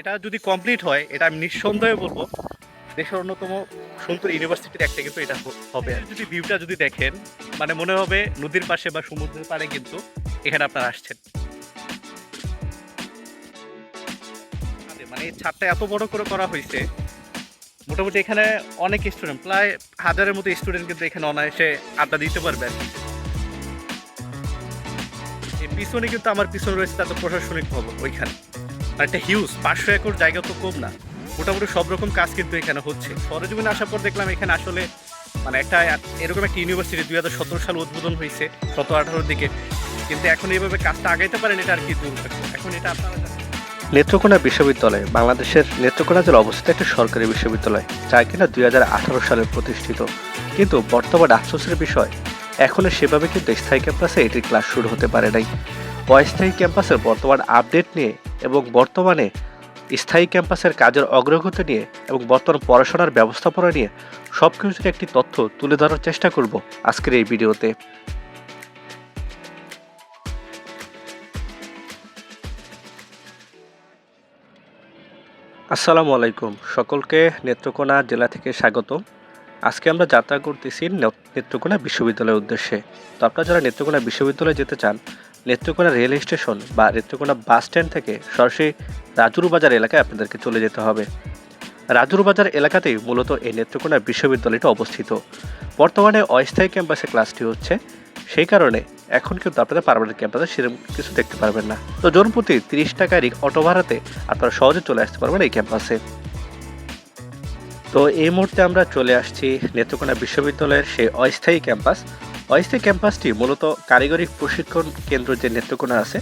এটা যদি কমপ্লিট হয়, এটা আমি নিঃসন্দেহে বলব, দেশের অন্যতম সুন্দর ইউনিভার্সিটির একটা কিন্তু এটা হবে। যদি ভিউটা যদি দেখেন মানে মনে হবে নদীর পাশে বা সমুদ্রের পাড়ে কিন্তু এখানে আপনারা আসছেন। মানে ছাদটা এত বড় করে করা হয়েছে, মোটামুটি এখানে অনেক স্টুডেন্ট প্রায় হাজারের মতো স্টুডেন্ট কিন্তু এখানে অনায়াসে আড্ডা দিতে পারবে পিছনে কিন্তু আমার পিছনে রয়েছে তাদের প্রশাসনিক ভবন, ওইখানে। একটা হিউজ পাঁচশো একর জায়গা তো কম না। মোটামুটি সব রকম কাজ কিন্তু এখানে হচ্ছে। সরজমিনে আসার পর দেখলাম এখানে আসলে মানে একটা এরকম একটা ইউনিভার্সিটি দুই হাজার সতেরো সাল উদ্বোধন হয়েছে, সতেরো আঠারোর দিকে। কিন্তু এখন এইভাবে কাজটা আগাইতে পারেন, এটা আর কি দুর্ভাগ্য। এখন এটা আপনারা নেত্রকোনা বিশ্ববিদ্যালয়, বাংলাদেশের নেত্রকোনা জেলা অবস্থিত একটি সরকারি বিশ্ববিদ্যালয়, যা কিনা দুই হাজার আঠারো সালে প্রতিষ্ঠিত। কিন্তু বর্তমান আফসোসের বিষয়, এখনও সেভাবে কিন্তু স্থায়ী ক্যাম্পাসে এটির ক্লাস শুরু হতে পারে নাই। অস্থায়ী ক্যাম্পাসের বর্তমান আপডেট নিয়ে এবং বর্তমানে স্থায়ী ক্যাম্পাসের কাজের অগ্রগতি নিয়ে এবং বর্তমান পড়াশোনার ব্যবস্থাপনা নিয়ে সব কিছুর একটি তথ্য তুলে ধরার চেষ্টা করব আজকের এই ভিডিওতে। আসসালামু আলাইকুম। সকলকে নেত্রকোনা জেলা থেকে স্বাগত আজকে আমরা যাত্রা করতেছি নেত্রকোনা বিশ্ববিদ্যালয়ের উদ্দেশ্যে। তো আপনারা যারা নেত্রকোনা বিশ্ববিদ্যালয়ে যেতে চান নেত্রকোনা রেল স্টেশন বা নেত্রকোনা বাস স্ট্যান্ড থেকে সরাসরি রাজুর বাজার এলাকায় আপনাদেরকে চলে যেতে হবে। রাজুর বাজার এলাকাতেই মূলত এই নেত্রকোনা বিশ্ববিদ্যালয়টি অবস্থিত। বর্তমানে অস্থায়ী ক্যাম্পাসে ক্লাসটি হচ্ছে। সেই কারণে এখন কিন্তু আপনারা পারমানেন্ট ক্যাম্পাসে সেরকম কিছু দেখতে পারবেন না। তো জনপ্রতি তিরিশ টাকা অটো ভাড়াতে আপনারা সহজে চলে আসতে পারবেন এই ক্যাম্পাসে। তো এই মুহূর্তে আমরা চলে আসছি নেত্রকোনা বিশ্ববিদ্যালয়ের সেই অস্থায়ী ক্যাম্পাস অস্থায়ী ক্যাম্পাসটি মূলত কারিগরি প্রশিক্ষণ কেন্দ্র যে নেত্রকোনা আছে,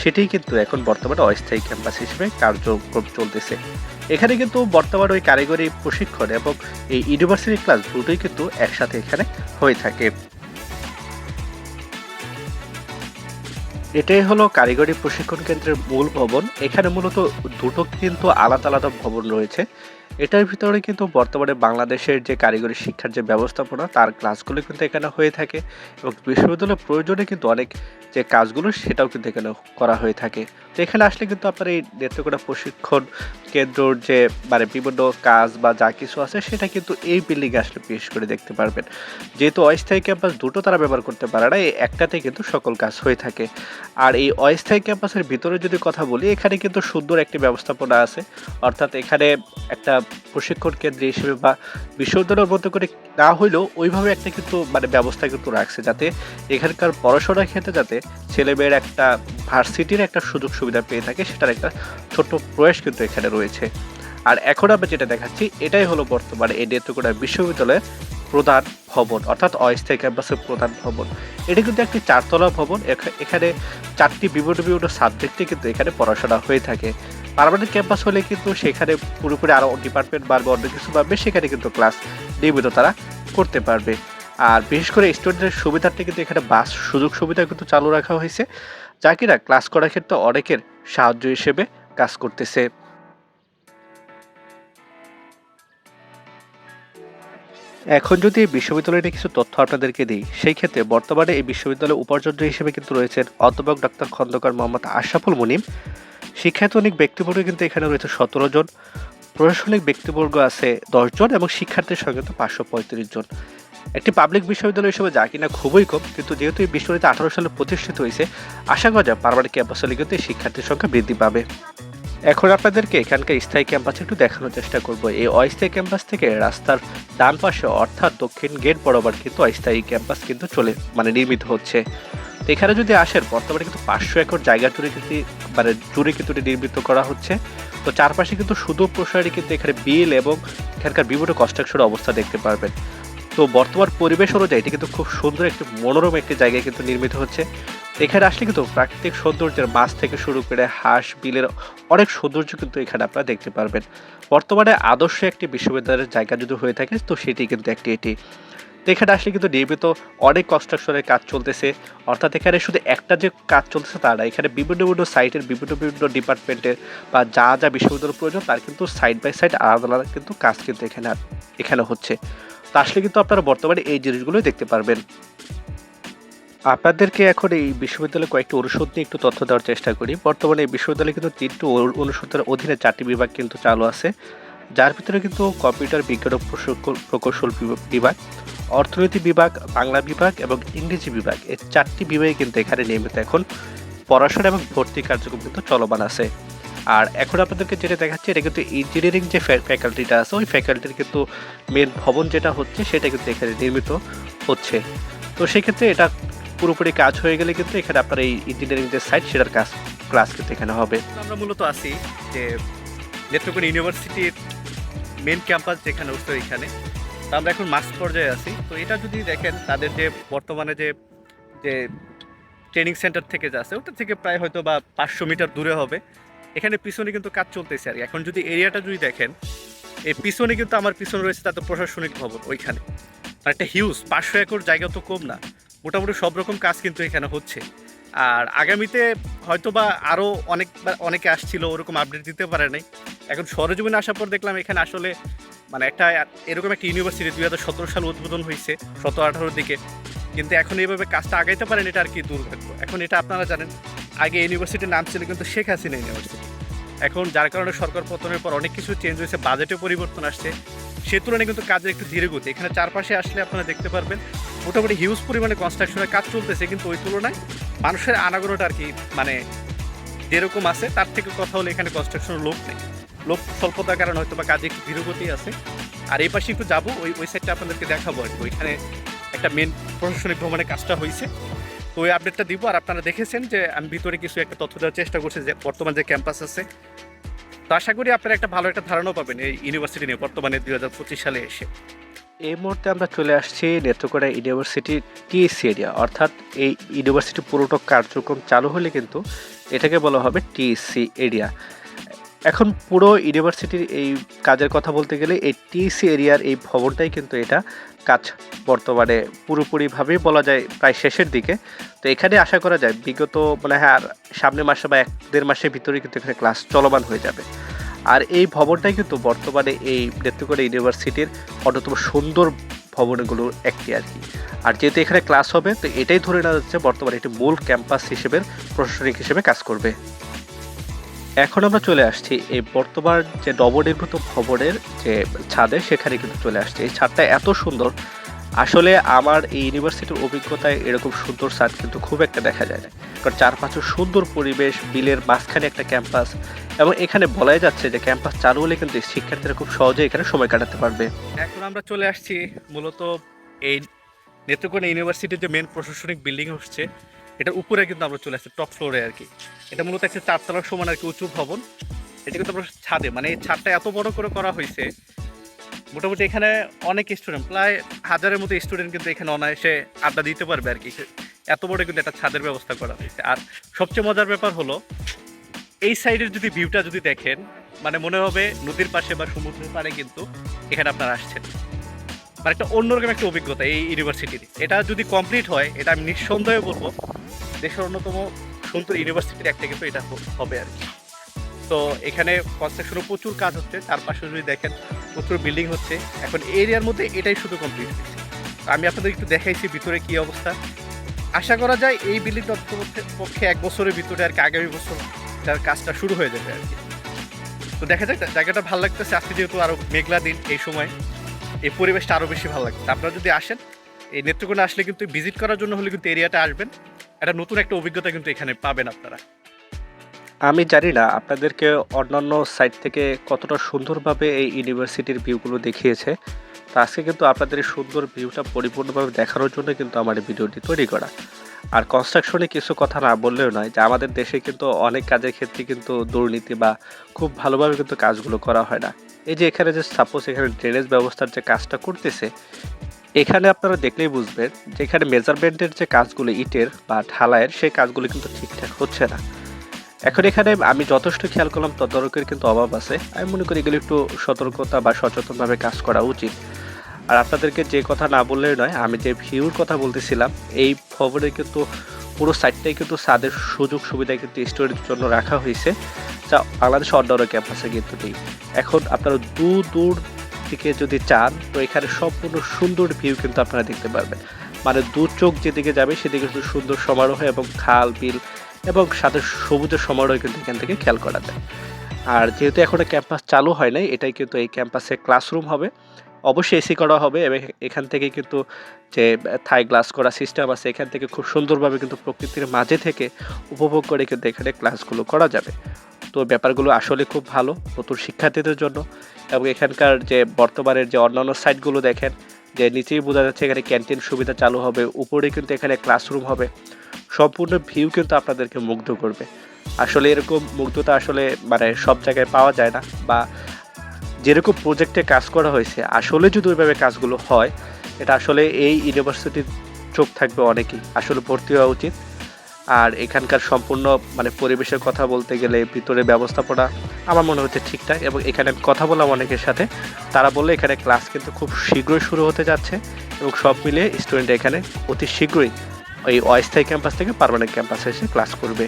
সেটিই কিন্তু এখন বর্তমানে অস্থায়ী ক্যাম্পাস হিসেবে কার্যক্রম চলতেছে। এখানে কিন্তু বর্তমান ওই কারিগরি প্রশিক্ষণ এবং এই ইউনিভার্সিটি ক্লাস দুটোই কিন্তু একসাথে এখানে হয়ে থাকে। এটাই হলো কারিগরি প্রশিক্ষণ কেন্দ্রের মূল ভবন। এখানে মূলত দুটো কিন্তু আলাদা আলাদা ভবন রয়েছে। এটার ভিতরে কিন্তু বর্তমানে বাংলাদেশের যে কারিগরি শিক্ষার যে ব্যবস্থাপনা, তার ক্লাসগুলো কিন্তু এখানে হয়ে থাকে এবং বিশ্ববিদ্যালয়ের প্রয়োজনে কিন্তু অনেক যে কাজগুলো সেটাও কিন্তু এখানে করা হয়ে থাকে। তো এখানে আসলে কিন্তু আপনার এই নেত্রকোনা প্রশিক্ষণ কেন্দ্রর যে মানে বিভিন্ন কাজ বা যা কিছু আছে, সেটা কিন্তু এই বিল্ডিংয়ে আসলে পেশ করে দেখতে পারবেন। যেহেতু অস্থায়ী ক্যাম্পাস দুটো তারা ব্যবহার করতে পারে না, এই একটাতে কিন্তু সকল কাজ হয়ে থাকে। আর এই অস্থায়ী ক্যাম্পাসের ভিতরে যদি কথা বলি, এখানে কিন্তু সুন্দর একটি ব্যবস্থাপনা আছে। অর্থাৎ এখানে একটা প্রশিক্ষণ কেন্দ্র হিসেবে বা বিশ্ববিদ্যালয়ের মতো করে না হইলেও ওইভাবে একটা কিন্তু মানে ব্যবস্থা কিন্তু রাখছে যাতে এখানকার পড়াশোনার ক্ষেত্রে যাতে ছেলেমেয়ের একটা ভার্সিটির একটা সুযোগ সুবিধা পেয়ে থাকে, সেটার একটা ছোট্ট প্রয়াস কিন্তু এখানে রয়েছে আর এখন আমরা যেটা দেখাচ্ছি, এটাই হলো বর্তমানে এই নেত্রকোনা বিশ্ববিদ্যালয়ের প্রধান ভবন, অর্থাৎ অস্থায়ী ক্যাম্পাসের প্রধান ভবন। এটি কিন্তু একটি চারতলা ভবন, এখা- এখানে চারটি বিভিন্ন বিভিন্ন সাবজেক্টে কিন্তু এখানে পড়াশোনা হয়ে থাকে। পার্মানেন্ট ক্যাম্পাস হলে কিন্তু সেখানে পুরোপুরি আরও ডিপার্টমেন্ট বাড়বে অন্য কিছু বাড়বে সেখানে কিন্তু ক্লাস নিয়মিত তারা করতে পারবে। আর বিশেষ করে স্টুডেন্টের সুবিধার্থে কিন্তু এখানে বাস সুযোগ সুবিধা কিন্তু চালু রাখা হয়েছে, যা কিনা ক্লাস করার ক্ষেত্রে অনেকের সাহায্য হিসেবে কাজ করতেছে। এখন যদি এই বিশ্ববিদ্যালয়ের কিছু তথ্য আপনাদেরকে দিই, সেই ক্ষেত্রে বর্তমানে এই বিশ্ববিদ্যালয়ের উপাচার্য হিসেবে কিন্তু রয়েছেন অধ্যাপক ডাক্তার খন্দকার মোহাম্মদ আশরাফুল মুনিম। শিক্ষায়তনিক ব্যক্তিবর্গ কিন্তু এখানে রয়েছে সতেরো জন। প্রশাসনিক ব্যক্তিবর্গ আছে দশ জন এবং শিক্ষার্থীর সংখ্যা কিন্তু পাঁচশো পঁয়ত্রিশ জন। একটি পাবলিক বিশ্ববিদ্যালয় হিসেবে যা কিনা খুবই কম, কিন্তু যেহেতু এই বিশ্ববিদ্যালয় আঠারো সালে প্রতিষ্ঠিত হয়েছে, আশা করা যায় পারমানেন্ট ক্যাম্পাস কিন্তু এই শিক্ষার্থীর সংখ্যা বৃদ্ধি পাবে। এখন আপনাদেরকে এখানকার স্থায়ী ক্যাম্পাস একটু দেখানোর চেষ্টা করব। এই অস্থায়ী ক্যাম্পাস থেকে রাস্তার ডান পাশে, অর্থাৎ দক্ষিণ গেট বরাবর কিন্তু অস্থায়ী ক্যাম্পাস কিন্তু চলে মানে নির্মিত হচ্ছে। তো এখানে যদি আসেন, বর্তমানে কিন্তু পাঁচশো একর জায়গা জুড়ে কিন্তু মানে জুড়ে কিন্তু নির্মিত করা হচ্ছে। তো চারপাশে কিন্তু শুধু প্রসারী কিন্তু এখানে বিল এবং এখানকার বিভিন্ন কনস্ট্রাকশনের অবস্থা দেখতে পারবেন। তো বর্তমান পরিবেশ অনুযায়ী এটি কিন্তু খুব সুন্দর একটি মনোরম একটি জায়গায় কিন্তু নির্মিত হচ্ছে। এখানে আসলে কিন্তু প্রাকৃতিক সৌন্দর্যের মাছ থেকে শুরু করে হাঁস, বিলের অনেক সৌন্দর্য কিন্তু এখানে আপনারা দেখতে পারবেন। বর্তমানে আদর্শ একটি বিশ্ববিদ্যালয়ের জায়গা যদি হয়ে থাকে, তো সেটি কিন্তু একটি এটি। এখানে আসলে কিন্তু নিয়মিত অনেক কনস্ট্রাকশনের কাজ চলতেছে। অর্থাৎ এখানে শুধু একটা যে কাজ চলতেছে তা না, এখানে বিভিন্ন বিভিন্ন সাইটের বিভিন্ন বিভিন্ন ডিপার্টমেন্টের বা যা যা বিশ্ববিদ্যালয়ের প্রয়োজন, তার কিন্তু সাইড বাই সাইড আলাদা আলাদা কিন্তু কাজ কিন্তু এখানে এখানে হচ্ছে। তো আসলে কিন্তু আপনারা বর্তমানে এই জিনিসগুলোই দেখতে পারবেন। আপনাদেরকে এখন এই বিশ্ববিদ্যালয়ে কয়েকটি অনুষদ নিয়ে একটু তথ্য দেওয়ার চেষ্টা করি। বর্তমানে এই বিশ্ববিদ্যালয়ে কিন্তু তিনটি অনু- অনুষদের অধীনে চারটি বিভাগ কিন্তু চালু আছে। যার ভিতরে কিন্তু কম্পিউটার বিজ্ঞান ও প্রকৌশল বিভ- বিভাগ, অর্থনীতি বিভাগ, বাংলা বিভাগ এবং ইংরেজি বিভাগ। এই চারটি বিভাগে কিন্তু এখানে নিয়মিত এখন পড়াশোনা এবং ভর্তি কার্যক্রম কিন্তু চলমান আছে। আর এখন আপনাদেরকে যেটা দেখাচ্ছি, এটা কিন্তু ইঞ্জিনিয়ারিং যে ফ্যাকাল্টিটা আছে, ওই ফ্যাকাল্টির কিন্তু মেন ভবন যেটা হচ্ছে, সেটা কিন্তু এখানে নির্মিত হচ্ছে। তো সেক্ষেত্রে এটা পুরোপুরি কাজ হয়ে গেলে কিন্তু এখানে আপনার এই ইঞ্জিনিয়ারিং যে সাইট সেটার কাজ ক্লাস কিন্তু এখানে হবে। আমরা মূলত আছি যে নেত্রকোনা ইউনিভার্সিটির মেন ক্যাম্পাস যেখানে উঠতো এখানে। আমরা এখন মাস পর্যায়ে আছি। তো এটা যদি দেখেন, তাদের যে বর্তমানে যে যে ট্রেনিং সেন্টার থেকে যে আছে ওটা থেকে প্রায় হয়তো বা পাঁচশো মিটার দূরে হবে। এখানে পিছনে কিন্তু কাজ চলতেছে আর। এখন যদি এরিয়াটা যদি দেখেন, এই পিছনে কিন্তু আমার পিছনে রয়েছে তাদের প্রশাসনিক ভবন, ওইখানে। একটা হিউজ পাঁচশো একর জায়গা তো কম না। মোটামুটি সব রকম কাজ কিন্তু এখানে হচ্ছে। আর আগামীতে হয়তো বা আরও অনেক অনেকে আসছিল, ওরকম আপডেট দিতে পারে নাই। এখন সরজমিনে আসার পর দেখলাম এখানে আসলে মানে একটা এরকম একটা ইউনিভার্সিটি দুই হাজার সতেরো সাল উদ্বোধন হয়েছে, সতেরো আঠারোর দিকে। কিন্তু এখন এইভাবে কাজটা আগাইতে পারেন, এটা আর কি দুর্ভাগ্য। এখন এটা আপনারা জানেন, আগে ইউনিভার্সিটির নাম ছিল কিন্তু শেখ হাসিনা ইউনিভার্সিটি এখন যার কারণে সরকার পতনের পর অনেক কিছু চেঞ্জ হয়েছে বাজেটে পরিবর্তন আসছে। সে তুলনায় কিন্তু কাজের একটু ধীরে গতি এখানে চারপাশে আসলে আপনারা দেখতে পারবেন মোটামুটি হিউজ পরিমাণে কনস্ট্রাকশনের কাজ চলতেছে, কিন্তু ওই তুলনায় মানুষের আনাগোনাটা আর কি মানে যেরকম আছে, তার থেকে কথা হলো এখানে কনস্ট্রাকশনের লোক নেই। লোক স্বল্পতার কারণে হয়তো বা কাজে একটু ধীরগতি আছে। আর এই পাশে একটু যাব, ওই ওই সাইডটা আপনাদেরকে দেখাবো আর কি। ওইখানে একটা মেন প্রশাসনিক ভ্রমণের কাজটা হয়েছে। তো ওই আপডেটটা দিব, আর আপনারা দেখেছেন যে আমি ভিতরে কিছু একটা তথ্য দেওয়ার চেষ্টা করছি যে বর্তমান যে ক্যাম্পাস আছে, তো আশা করি আপনারা একটা ভালো একটা ধারণা পাবেন এই ইউনিভার্সিটি নিয়ে, বর্তমানে দুই হাজার পঁচিশ সালে এসে। এই মুহূর্তে আমরা চলে আসছি নেত্রকোনা ইউনিভার্সিটি টিএসসি এরিয়া। অর্থাৎ এই ইউনিভার্সিটি পুরোটা কার্যক্রম চালু হলে কিন্তু এটাকে বলা হবে টিএসসি এরিয়া। এখন পুরো ইউনিভার্সিটির এই কাজের কথা বলতে গেলে এই টিএসসি এরিয়ার এই ভবনটাই কিন্তু এটা কাজ বর্তমানে পুরোপুরিভাবেই বলা যায় প্রায় শেষের দিকে। তো এখানে আশা করা যায় বিগত মানে হ্যাঁ আর সামনের মাসে বা এক দেড় মাসের ভিতরে কিন্তু এখানে ক্লাস চলমান হয়ে যাবে। আর এই ভবনটাই কিন্তু বর্তমানে এই নেত্রকোনা ইউনিভার্সিটির অন্যতম সুন্দর ভবনগুলোর একটি আর কি। আর যেহেতু এখানে ক্লাস হবে, তো এটাই ধরে নেওয়া যাচ্ছে বর্তমানে একটি মূল ক্যাম্পাস হিসেবে, প্রশাসনিক হিসেবে কাজ করবে। এখন আমরা চলে আসছি এই বর্তমান যে নবনির্মিত ভবনের যে ছাদে, সেখানে কিন্তু চলে আসছে। এই ছাদটা এত সুন্দর আসলে আমার এই ইউনিভার্সিটির অভিজ্ঞতায় এরকম সুন্দর ছাদ কিন্তু খুব একটা দেখা যায় না। কারণ চারপাশে সুন্দর পরিবেশ, বিলের মাঝখানে একটা ক্যাম্পাস এবং এখানে বলাই যাচ্ছে যে ক্যাম্পাস চালু হলে কিন্তু শিক্ষার্থীরা খুব সহজে এখানে সময় কাটাতে পারবে। এখন আমরা চলে আসছি মূলত এই নেত্রকোনা ইউনিভার্সিটির যে মেন প্রশাসনিক বিল্ডিং হচ্ছে, এটার উপরে কিন্তু আমরা চলে আসছি টপ ফ্লোরে আর কি। এটা মূলত একটা চারতলার সমান আর কি উঁচু ভবন। এটা কিন্তু আমরা ছাদে মানে এই ছাদটা এত বড় করে করা হয়েছে মোটামুটি এখানে অনেক স্টুডেন্ট প্রায় হাজারের মতো স্টুডেন্ট কিন্তু এখানে অনায়াসে আড্ডা দিতে পারবে আর কি। এত বড় কিন্তু একটা ছাদের ব্যবস্থা করা হয়েছে। আর সবচেয়ে মজার ব্যাপার হলো, এই সাইডের যদি ভিউটা যদি দেখেন মানে মনে হবে নদীর পাশে বা সমুদ্রের পাড়ে কিন্তু এখানে আপনারা আসছেন। মানে একটা অন্যরকম একটা অভিজ্ঞতা এই ইউনিভার্সিটির এটা যদি কমপ্লিট হয়, এটা আমি নিঃসন্দেহে বলব, দেশের অন্যতম সুন্দর ইউনিভার্সিটির একটা কিন্তু এটা হবে আর কি। তো এখানে কনস্ট্রাকশনও প্রচুর কাজ হচ্ছে, চারপাশে যদি দেখেন প্রচুর বিল্ডিং হচ্ছে। এখন এরিয়ার মধ্যে এটাই শুধু কমপ্লিট হচ্ছে তো আমি আপনাদের একটু দেখাইছি ভিতরে কি অবস্থা। আশা করা যায় এই বিল্ডিংটা পক্ষে এক বছরের ভিতরে আর কি আগামী বছর তার কাজটা শুরু হয়ে যাবে আর কি। তো দেখা যাক জায়গাটা ভালো লাগতেছে। আজকে যেহেতু আরও মেঘলা দিন এই সময়, এই পরিবেশটা আরও বেশি ভালো লাগছে আপনারা যদি আসেন, এই নেত্রকোনা আসলে কিন্তু ভিজিট করার জন্য হলে কিন্তু এরিয়াটা আসবেন। একটা নতুন একটা অভিজ্ঞতা কিন্তু এখানে পাবেন আপনারা। আমি জানি না আপনাদেরকে অন্যান্য সাইট থেকে কতটা সুন্দরভাবে এই ইউনিভার্সিটির ভিউগুলো দেখিয়েছে। তো আজকে কিন্তু আপনাদের এই সুন্দর ভিউটা পরিপূর্ণভাবে দেখানোর জন্য কিন্তু আমার এই ভিডিওটি তৈরি করা। আর কনস্ট্রাকশনে কিছু কথা না বললেও নয় যে আমাদের দেশে কিন্তু অনেক কাজের ক্ষেত্রে কিন্তু দুর্নীতি বা খুব ভালোভাবে কিন্তু কাজগুলো করা হয় না। এই যে এখানে যে সাপোজ এখানে ড্রেনেজ ব্যবস্থার যে কাজটা করতেছে, এখানে আপনারা দেখলেই বুঝবেন যে এখানে মেজারমেন্টের যে কাজগুলো ইটের বা ঢালাইয়ের, সেই কাজগুলো কিন্তু ঠিকঠাক হচ্ছে না। এখন এখানে আমি যথেষ্ট খেয়াল করলাম তদারকের কিন্তু অভাব আছে। আমি মনে করি এগুলো একটু সতর্কতা বা সচেতনভাবে কাজ করা উচিত। আর আপনাদেরকে যে কথা না বললেই নয়, আমি যে ভিউর কথা বলতেছিলাম, এই ভবনে কিন্তু পুরো সাইডটাই কিন্তু সাদের সুযোগ সুবিধা কিন্তু স্টোরের জন্য রাখা হয়েছে, যা বাংলাদেশ অন্যান্য ক্যাম্পাসে কিন্তু নেই। এখন আপনারা দূর দূর থেকে যদি চান, তো এখানে সম্পূর্ণ সুন্দর ভিউ কিন্তু আপনারা দেখতে পারবেন। মানে দু চোখ যেদিকে যাবে, সেদিকে কিন্তু সুন্দর সমারোহ এবং খাল, বিল এবং সাথে সবুজের সমারোহ কিন্তু এখান থেকে খেয়াল করা যায়। আর যেহেতু এখনও ক্যাম্পাস চালু হয় নাই, এটাই কিন্তু এই ক্যাম্পাসে ক্লাসরুম হবে। অবশ্যই এসি করা হবে এবং এখান থেকে কিন্তু যে থাই গ্লাস করা সিস্টেম আছে, এখান থেকে খুব সুন্দরভাবে কিন্তু প্রকৃতির মাঝে থেকে উপভোগ করে কিন্তু এখানে ক্লাসগুলো করা যাবে। তো ব্যাপারগুলো আসলে খুব ভালো, নতুন শিক্ষার্থীদের জন্য এবং এখানকার যে, বর্তমানের যে, অন্যান্য সাইটগুলো দেখেন, যে, নিচেই বোঝা যাচ্ছে এখানে ক্যান্টিন সুবিধা চালু হবে, উপরে কিন্তু এখানে ক্লাসরুম হবে। সম্পূর্ণ ভিউ কিন্তু আপনাদেরকে মুগ্ধ করবে। আসলে এরকম মুগ্ধতা আসলে মানে সব জায়গায় পাওয়া যায় না বা যেরকম প্রজেক্টে কাজ করা হয়েছে, আসলে যদি ওইভাবে কাজগুলো হয়, এটা আসলে এই ইউনিভার্সিটির চোখ থাকবে অনেকেই। আসলে ভর্তি হওয়া উচিত। আর এখানকার সম্পূর্ণ মানে পরিবেশের কথা বলতে গেলে ভিতরে ব্যবস্থাপনা আমার মনে হচ্ছে ঠিকঠাক এবং এখানে আমি কথা বললাম অনেকের সাথে। তারা বললে এখানে ক্লাস কিন্তু খুব শীঘ্রই শুরু হতে যাচ্ছে এবং সব মিলিয়ে স্টুডেন্ট এখানে অতি শীঘ্রই ওই অস্থায়ী ক্যাম্পাস থেকে পার্মানেন্ট ক্যাম্পাসে এসে ক্লাস করবে।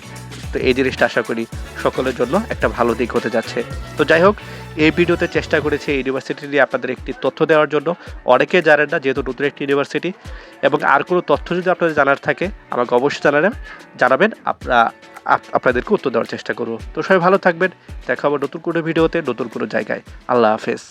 তো এই জিনিসটা আশা করি সকলের জন্য একটা ভালো দিক হতে যাচ্ছে। তো যাই হোক, এই ভিডিওতে চেষ্টা করেছি ইউনিভার্সিটি নিয়ে আপনাদের একটি তথ্য দেওয়ার জন্য। অনেকে জানেন না, যেহেতু নতুন একটি ইউনিভার্সিটি এবং আর কোনো তথ্য যদি আপনাদের জানার থাকে, আমাকে অবশ্যই জানাবেন। জানাবেন আপনারা আপনাদেরকে উত্তর দেওয়ার চেষ্টা করব। তো সবাই ভালো থাকবেন। দেখা হবে নতুন কোনো ভিডিওতে, নতুন কোনো জায়গায়। আল্লাহ হাফেজ।